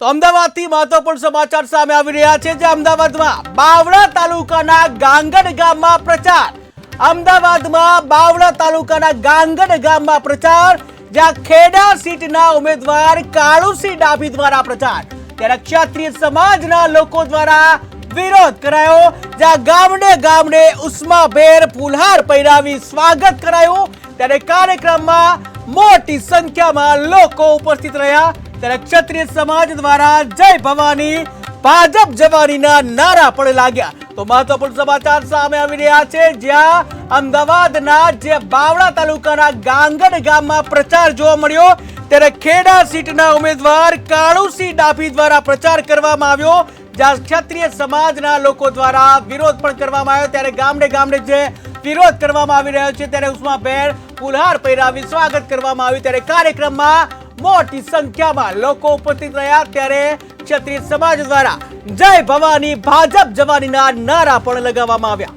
તો અમદાવાદથી મહત્વપૂર્ણ સમાચાર સામે આવી રહ્યા છે, જે અમદાવાદમાં બાવળા તાલુકાના ગાંગડ ગામમાં પ્રચાર. અમદાવાદમાં બાવળા તાલુકાના ગાંગડ ગામમાં પ્રચાર, જ્યાં ખેડા સીટના ઉમેદવાર કાળુસિંહ ડાભી દ્વારા પ્રચાર. ત્યારે ક્ષત્રિય સમાજના લોકો દ્વારા વિરોધ કરાયો, જ્યાં ગામડે ગામડે ઉષ્માભેર ફુલહાર પહેરાવી સ્વાગત કરાયું. ત્યારે કાર્યક્રમમાં મોટી સંખ્યામાં લોકો ઉપસ્થિત રહ્યા. ત્યારે ક્ષત્રિય સમાજ દ્વારા જય ભવાની, ભાજપ જવાનીના નારા પણ લાગ્યા. તો મહત્વપૂર્ણ સમાચાર સામે આવી રહ્યા છે. જ્યાં અમદાવાદના જે બાવળા તાલુકાના ગાંગડ ગામમાં પ્રચાર જોવા મળ્યો, ત્યારે ખેડા સીટના ઉમેદવાર કાળુસિંહ ડાભી દ્વારા પ્રચાર કરવામાં આવ્યો. જ્યાં ક્ષત્રિય સમાજના લોકો દ્વારા વિરોધ પણ કરવામાં આવ્યો. ત્યારે ગામડે ગામડે જે વિરોધ કરવામાં આવી રહ્યો છે, ત્યારે ઉષ્માભેર ફુલહાર પહેરાવી સ્વાગત કરવામાં આવ્યું. ત્યારે કાર્યક્રમમાં મોટી સંખ્યામાં લોકો ઉપસ્થિત રહ્યા ત્યારે ક્ષત્રિય સમાજ દ્વારા જય ભવાની, ભાજપ જવાનીના નારા પણ લગાવવામાં આવ્યા.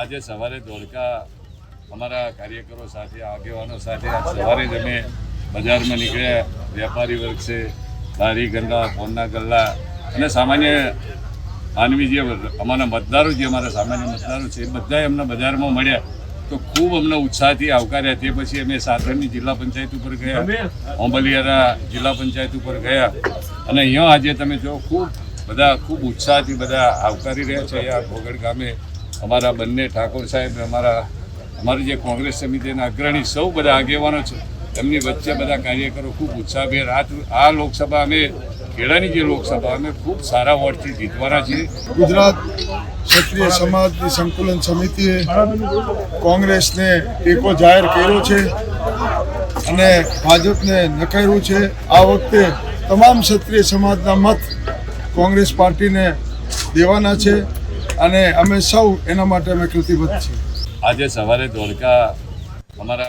આજે સવારે ધોળકા અમારા કાર્યકરો સાથે, આગેવાનો સાથે સવારે જ અમે બજારમાં નીકળ્યા. વેપારી વર્ગ છે લારી ગલ્લા ફોનના ગલ્લા અને સામાન્ય માનવી જે અમારા મતદારો જે અમારા સામાન્ય મતદારો છે, એ બધા અમને બજારમાં મળ્યા. તો ખૂબ અમને ઉત્સાહથી આવકાર્યા. તે પછી અમે સાધનની જિલ્લા પંચાયત ઉપર ગયા. ઓંબલિયારા જિલ્લા પંચાયત ઉપર ગયા. અને અહીંયા આજે તમે જો ખૂબ બધા ખૂબ ઉત્સાહથી બધા આવકારી રહ્યા છે. અહીંયા ભોગડ ગામે અમારા બંને ઠાકોર સાહેબ અમારા અમારી જે કોંગ્રેસ સમિતિના અગ્રણી સૌ બધા આગેવાનો છે એમની વચ્ચે બધા કાર્યકરો ખૂબ ઉત્સાહભેર આ આ લોકસભા અમે ખેડાની જે લોકસભા અમે ખૂબ સારા વોટથી જીતવાના છીએ. ગુજરાત ક્ષત્રિય સમાજની સંકુલન સમિતિએ કોંગ્રેસને ટેકો જાહેર કર્યો છે અને ભાજપને નકાર્યું છે. આ વખતે તમામ ક્ષત્રિય સમાજના મત કોંગ્રેસ પાર્ટીને દેવાના છે અને અમે સૌ એના માટે અમે કૃતિબદ્ધ છીએ. આજે સવારે ધોળકા અમારા